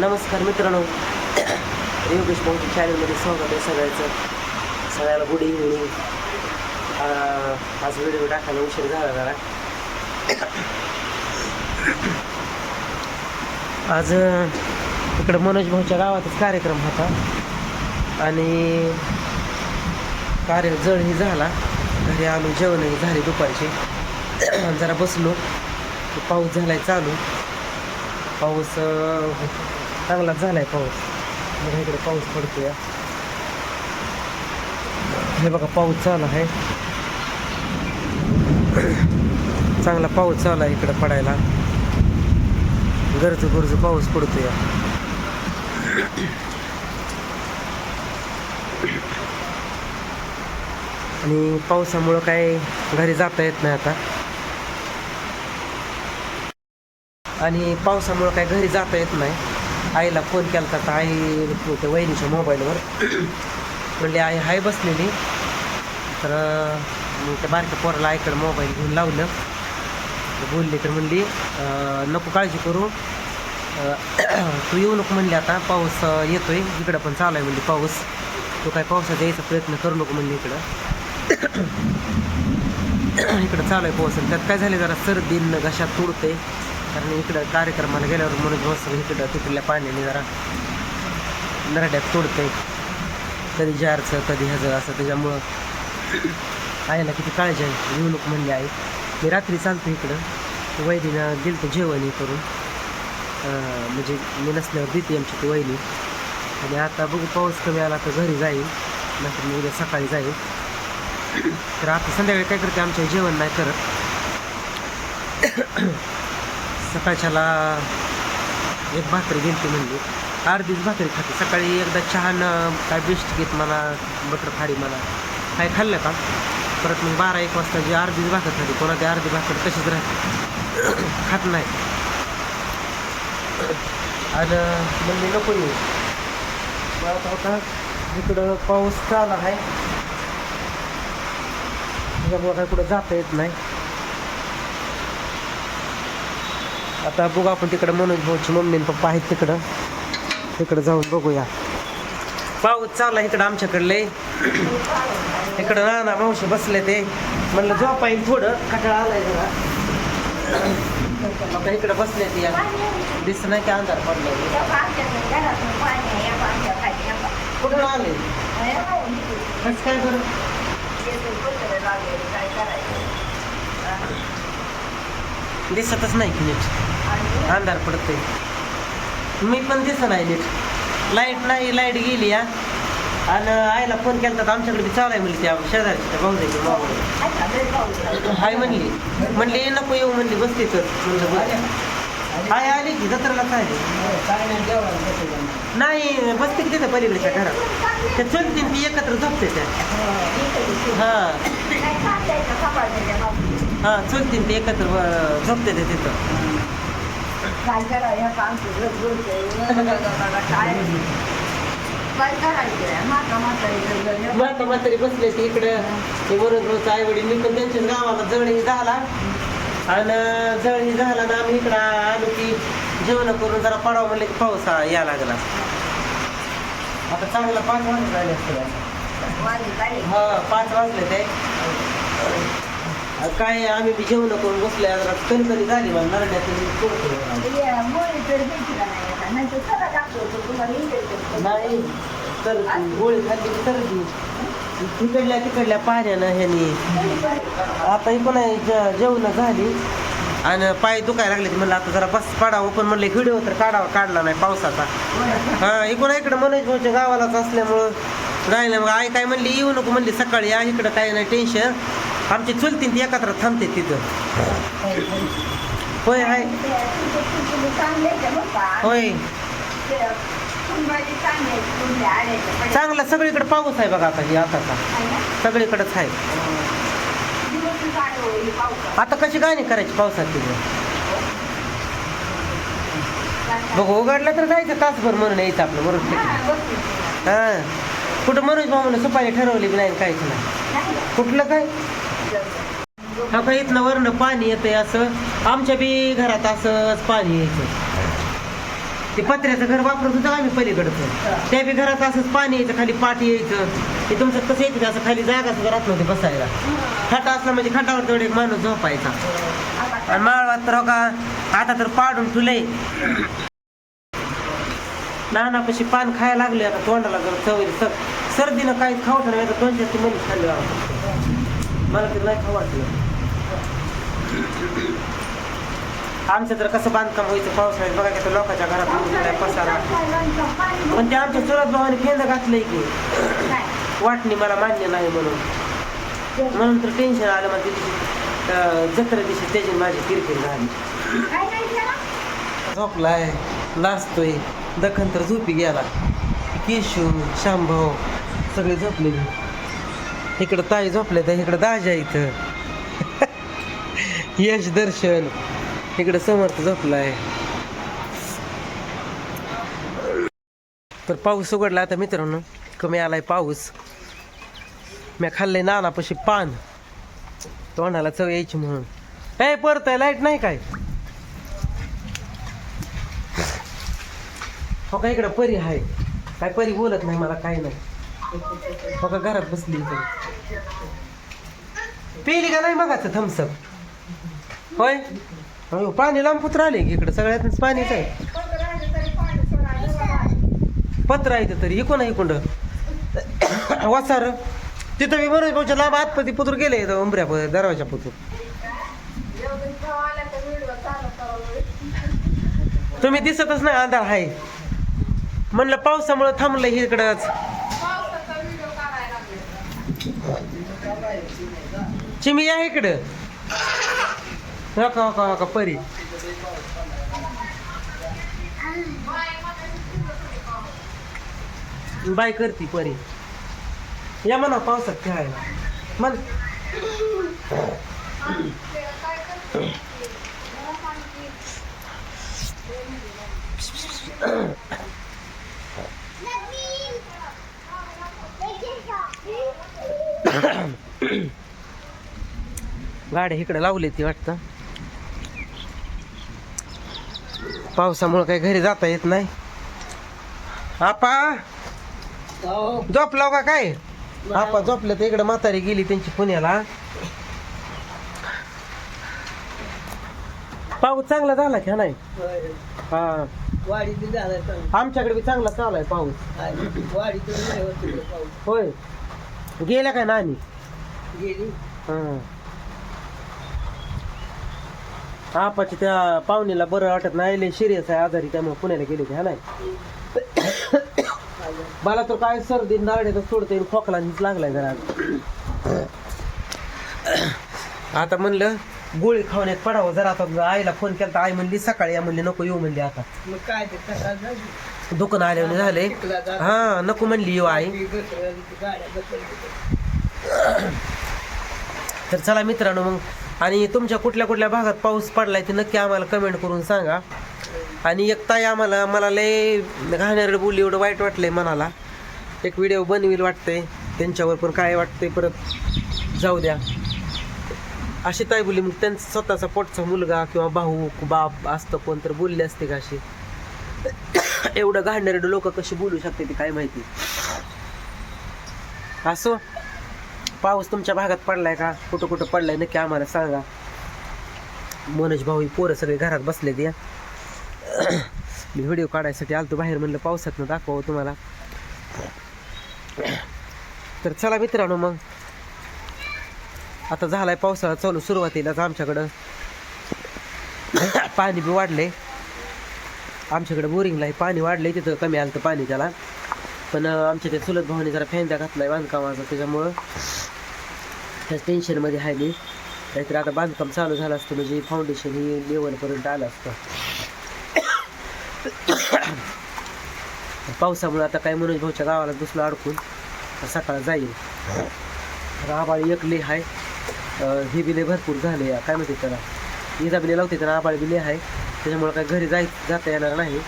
नमस्कार मित्रांनो. योगेश भाऊच्या चॅनलमध्ये स्वागत आहे सगळ्याचं. सगळ्याला गुड इव्हिनिंग आज व्हिडिओ टाकायला उशीर झाला जरा. आज इकडं मनोज भाऊच्या गावातच कार्यक्रम होता. आणि कार्य जळही झाला. घरी आलो जेवणही झाली दुपारची. जरा बसलो. पाऊस झालाय चालू. पाऊस चांगलाच चांगलाच झालाय पाऊस. बघा इकडे पाऊस पडतोय. हे बघा पाऊस चालू आहे. चांगला पाऊस चालू आहे इकडे पडायला. गरजू गरजू पाऊस पडतोय. आणि पावसामुळं काय घरी जाता येत नाही आता. आणि पावसामुळं काय घरी जाता येत नाही. आईला फोन केला तर आई त्या वहिनीच्या मोबाईलवर. म्हणली आई हाय बसलेली. तर मग त्या बारक्या पोराला आईकडे मोबाईल घेऊन लावलं. बोलली तर म्हणली नको काळजी करू. तू येऊ नको म्हणली आता पाऊस येतो येतोय. इकडं पण चालू आहे म्हणली पाऊस. तू काय पावसात यायचा प्रयत्न करू नको म्हणली इकडं. इकडं चालू आहे पाऊस. आणि त्यात काय झाले जरा सर्दी न घशात तुडते कारण इकडं कार्यक्रमाला गेल्यावर म्हणून मस्त इकडं तिकडल्या पाण्याने जरा नरड्यात तोडते कधी जारचं कधी ह्याचं असं त्याच्यामुळं आईला किती काळजी आहे. येऊ म्हणली आई. मी रात्री चालतो इकडं. वैदीनं दिलं तर जेवणही करून. म्हणजे मी नसल्यावर देते आमची ती वहिनी. आणि आता बघू पाऊस कमी आला तर घरी जाईल नंतर मी उद्या सकाळी जाईल तर आता संध्याकाळी काय करते? आमच्या जेवण नाही करत. सकाळच्याला एक भाकरी गेलती म्हणली. अर्धीच भाकरी खाते. सकाळी एकदा छान काय बेस्ट घेत म्हणा बटर फाडी म्हणा. काय खाल्लं का? परत मग बारा एक वाजता जी अर्धीच भाकर खाते कोणा ती अर्धी भाकर तशीच राहते. खात नाही. आणि म्हणली नको येऊ. आता होता इकडं पाऊस चालू आहे. त्याच्यामुळं काय कुठं जाता येत नाही. आता बघू आपण तिकडं मनोज भाऊची मम्मी आणि पप्पा आहेत तिकडं. तिकडं जाऊन बघूया. पाऊस चालला इकडं आमच्याकडले इकडं नाना मावशी बसले ते. म्हणलं झोपा येईल थोडं कटाळा आलाय जरा. आता इकडं बसले ते या दिसत नाही की अंधार पडलाय. कुठं आले? कसं काय बरं? दिसतच नाही की नीट. अंधार पडतोय. मी पण दिसत नाही नीट. लाइट नाही लाइट गेली या आणि आईला फोन केला तर आमच्याकडे बी चालू म्हणली त्या शेजारची त्या भाऊजाची हाय म्हणली. म्हणली नको येऊ म्हणली बसते तर म्हणलं बरं. आली की जत्राला काय नाही बसते की तिथं पलीकडच्या घरात. त्या चलतीन ती एकत्र झोपते त्या. हां. हां चलतीन ते एकत्र ब- झोपते ते तिथं. काय करायचं काम काय करायचं माता माता म्हाता म्हातारी बसले ते इकडं. ते आई वडील मी पण त्यांच्याच गावाला जळही झाला. आणि जळही झाला ना आम्ही इकडं आलो की जेवण करून जरा पडावं म्हणलं की पाऊस आ- या लागला. आता चांगला पाच असते. हा पाच वाजले ते. काय आम्ही बी जेवण करून बसले जरा कणकणी झाली मला नरड्यात नाही तर गोळी खाल्ली सर्दी तिकडल्या तिकडल्या पाण्यानं ह्यानी आता इकडून जेवण झाली. आणि पाय दुखायला लागले म्हणलं आता जरा बस पडावं पण म्हणलं व्हिडिओ तर काढावा काढला नाही पावसाचा. हा इकडून इकडं मनोज भाऊच्या गावालाच असल्यामुळं राहिलं. मग आई काय म्हणली येऊ नको म्हणली सकाळी या इकडं काही नाही टेन्शन आमची चुलतीन ती एकत्र थांबते तिथं. होय हाय. होय. चांगला सगळीकडे पाऊस आहे बघा आता ही आताचा सगळीकडेच आहे. आता कशी गाणी करायची पावसात तिथं? बघ उघडलं तर जायचं तासभर म्हणून यायचं आपलं बरोबर हा. कुठं मनोज भाऊ म्हणून सुपारी ठरवली की नाही काहीच नाही. कुठलं काय? हा का इथनं वरनं पाणी येतंय असं. आमच्या बी घरात असंच पाणी यायचं. ते पत्र्याचं घर वापरत होतं आम्ही पलीकडचं त्या बी घरात असंच पाणी यायचं खाली पाठी यायचं. ते तुमचं कसं येते असं खाली जागा सुद्धा राहत नव्हती बसायला. खाटा असला म्हणजे खाटावर तेवढे एक माणूस झोपायचा. आणि माळवात तर हो का? आता तर पाडून ठुलंय. नानापाशी पान खायला लागले आता तोंडाला जर चव सर सर्दीनं काही खावत नाही आता दोन चार महिने खाल्लं मला ते नाही खाऊ वाटलं. आमचं तर कसं बांधकाम व्हायचं पावसाळ्यात. बघा की लोकांच्या घरात पसारा. पण ते आमच्या चुलत भावाने फेंद घातलंय की. वाटणी मला मान्य नाही म्हणून. म्हणून तर टेन्शन आलं मग तिथे जत्रे जत्रा दिवशी त्याची माझी किरकिर झाली. झोपलाय नाचतोय दखन तर झोपी गेला. केशू शांभाऊ सगळे झोपले इकडं ताई झोपले तर इकडं दाजा इथं. यश दर्शन. इकडं समर्थ झोपला आहे तर पाऊस उघडला आता मित्रांनो. कमी आलाय पाऊस. मी खाल्लंय नानापाशी पान. तोंडाला चव यायची म्हणून. ए परत लाइट नाही काय? हो का इकडं परी आहे. काय परी बोलत नाही मला काही नाही. हो का घरात बसली इथं. पेली का नाही मगाचं थम्सअप होय? हो पाणी लांब पुत्र आले की इकडं? सगळ्यातच पाणीच आहे. पत्र आहे इथं तरी इकून आहे इकुंड वासार. तिथं मी बरोबर भाऊच्या लांब आतपती पुत्र गेले इथं उंबऱ्या दरवाजा पुत्र. तुम्ही दिसतच नाही अंधार आहे म्हणलं पावसामुळे थांबलं इकडंच. चिमी आहे इकडं. नका नका नका परी. बाय करती परी. या म्हणा पावसात खेळायला. मन गाड्या इकडे लावली ती वाटतं. पावसामुळे काही घरी जाता येत नाही. आपा! झोपलाव का काय? आपा झोपलं तर इकडे म्हातारी गेली त्यांची पुण्याला. पाऊस चांगला झाला की नाही? हा. आमच्याकडे बी चांगला चालू आहे पाऊस. होय. गेल्या काय नानी गेली. हा. आपाची त्या पाहुणीला बरं वाटत नाही. लय सिरियस आहे आजारी त्यामुळे पुण्याला गेले ते हा नाही? मला तर काय सर्दी नारडे तर सोडते खोकला लागलाय जरा. आता म्हणलं गोळी खाऊन एक पडावं जरा. आता आईला फोन केला तर आई म्हणली सकाळी या म्हणली नको येऊ म्हणली आता. काय दुकान आल्याने झाले हा नको म्हणली येऊ आई. तर चला मित्रांनो मग आणि तुमच्या कुठल्या कुठल्या भागात पाऊस पडलाय ते नक्की आम्हाला कमेंट करून सांगा. आणि एक ताई आम्हाला मला लय घाणेरड बोलली एवढं वाईट वाटलंय मनाला. एक व्हिडिओ बनवील वाटते त्यांच्यावर पण काय वाटते परत जाऊ द्या. अशी ताई बोलली मग त्यांचा स्वतःचा पोटचा मुलगा किंवा भाऊ बाप असतं कोण तर बोलले असते का अशी? एवढं घाणेरड लोक कशी बोलू शकते ती काय माहिती? असो? पाऊस तुमच्या भागात पडलाय का? कुठं कुठं पडलाय? नक्की आम्हाला सांगा. मनोज भाऊ पोरं सगळे घरात बसले या. मी व्हिडिओ काढायसाठी आलतो बाहेर म्हणलं पावसातनं दाखवावं तुम्हाला. तर चला मित्रांनो मग. आता झालाय पावसाळा चालू सुरुवातीलाच आमच्याकडं. पाणी बी वाढले. आमच्याकडे बोरिंगला आहे पाणी वाढलंय तिथं कमी आलं तर पाणी त्याला. पण आमच्या त्या चुलत भावाने जरा फॅन घातलाय बांधकामाचा त्याच्यामुळं. त्याच टेन्शनमध्ये आहे मी. नाहीतर आता बांधकाम चालू झालं असतं म्हणजे फाउंडेशन ही लेवलपर्यंत आलं असतं. पावसामुळे आता काय मनोज भाऊच्या गावाला दुसरं अडकून सकाळ जाईल आबाळी एक ले आहे. हे बिले भरपूर झाले काय म्हणते त्याला. इजा बिले लावते त्याला आबाळी बिले आहे. त्याच्यामुळे काय घरी जाय जाता येणार नाही.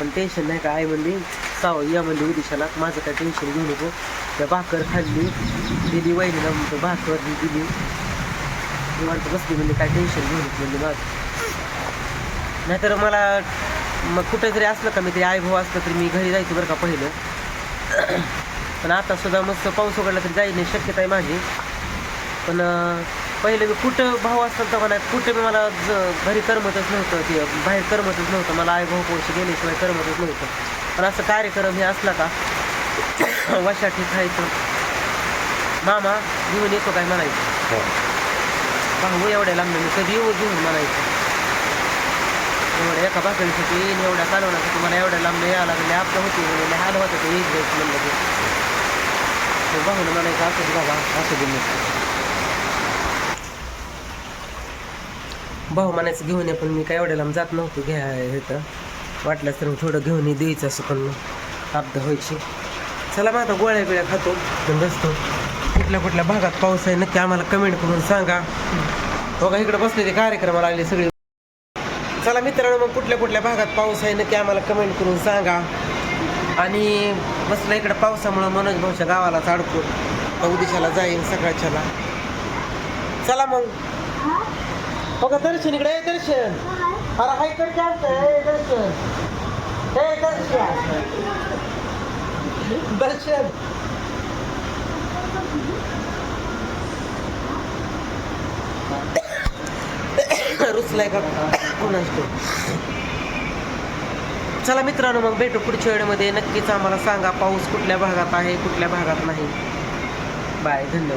पण टेन्शन नाही का आई म्हणली साव या म्हणली उदिशाला माझं काय टेन्शन घेऊ नको. त्या भाकर खाल्ली दिली वहिनीला म्हणतो भाकर दिली. निवांत बसली म्हणजे काय टेन्शन घेऊ नको म्हणजे माझं. नाहीतर मला मग कुठं जरी असलं का मी ते आई भाऊ असलं तरी मी घरी जायचं बरं का पहिलं. पण आता सुद्धा मस्त पाऊस उघडला तरी जाईल नाही शक्यता आहे माझी. पण पहिलं मी कुठं भाऊ असतात तर मला कुठं मी मला ज- घरी करमतच नव्हतं ते बाहेर करमतच नव्हतं. मला आई भाऊ पोशी गेल्याशिवाय करमतच नव्हतं. पण असं कार्यक्रम हे असला का? वशाठी खायचं मामा घेऊन येतो काय म्हणायचं? भाऊ एवढ्या लांब मी कधी येऊ घेऊन म्हणायचं. एवढ्या एका भाकरीसाठी येईन एवढ्या कालवण्यासाठी मला एवढ्या लांब यावं लागले. आपलं होते म्हणजे हाल होतं ते येत जायचं म्हणलं मग भाऊनं म्हणायचं असं बाबा असं मग भाऊ म्हणायचं घेऊन ये पण मी काय एवढ्या लांब जात नव्हतो घ्या इथं वाटल्यास तर मग थोडं घेऊन द्यायचं असं पण अब्द व्हायची. चला मग आता गोळ्या बिळ्या खातो पण बसतो. कुठल्या कुठल्या भागात पाऊस आहे नक्की आम्हाला कमेंट करून सांगा. हो बघा इकडे बसलेले कार्यक्रमाला आले सगळे. चला मित्रांनो मग कुठल्या कुठल्या भागात पाऊस आहे नक्की आम्हाला कमेंट करून सांगा. आणि बसला इकडे पावसामुळं मनोज भाऊच्या गावाला अडकून उदिशाला जाईन सकाळच्याला. चला मग. हो बघा दर्शन इकडे दर्शन. अरे हाय कर काय ए, दर्शन ए दर्शन दर्शन. रुचलाय का? कोणाच तो चला मित्रांनो मग भेटू पुढच्या वेळेमध्ये. नक्कीच आम्हाला सांगा पाऊस कुठल्या भागात आहे कुठल्या भागात नाही. बाय धन्यवाद.